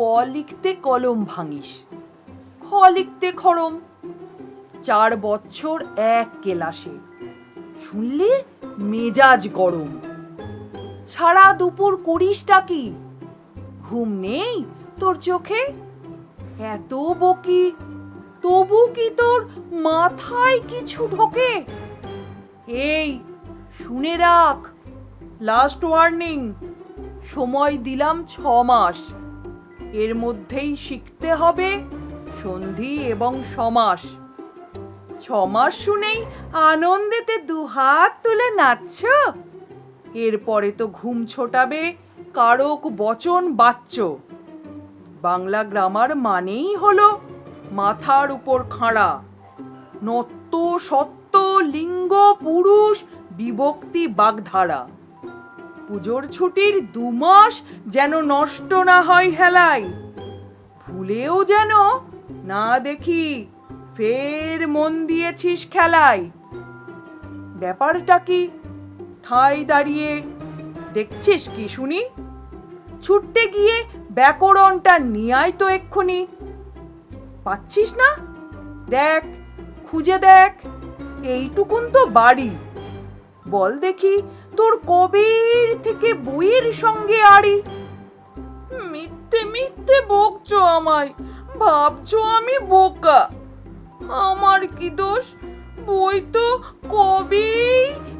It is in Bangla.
ক লিখতে কলম ভাঙিস, খ লিখতে খড়ম। চার বছর এক কেলাসে, শুনলে মেজাজ গরম। সারা দুপুর করিসটা কি? ঘুম নেই তোর চোখে? এত বকি, তবু কি তোর মাথায় কিছু ঢোকে? এই, শুনে রাখ লাস্ট ওয়ার্নিং সময় দিলাম ছ মাস। এর মধ্যেই শিখতে হবে সন্ধি এবং সমাস ছ মাস শুনেই আনন্দেতে দুহাত তুলে নাচছ। এরপরে তো ঘুম ছোটাবে কারক বচন বাচ্চ বাংলা গ্রামার মানেই হলো মাথার উপর খাঁড়া। নত্য সত্য লিঙ্গ পুরুষ বিভক্তি বাগধারা। পুজোর ছুটির দু মাস যেন নষ্ট না হয় হেলায়। ভুলেও যেন না দেখি, ফের মন দিয়েছিস খেলায়। ব্যাপারটা কি? ঠাই দাঁড়িয়ে। দেখছিস কি শুনি? ছুটতে গিয়ে ব্যাকরণটা নিয়াই তো এক্ষুনি। পাচ্ছিস না? দেখ, খুঁজে দেখ। এইটুকুন তো বাড়ি। বল দেখি, তোর কবির থেকে বইয়ের সঙ্গে আড়ি। মিথ্যে মিথ্যে বকছো আমায়, ভাবছ আমি বোকা। আমার কি দোষ? বই তো পোকা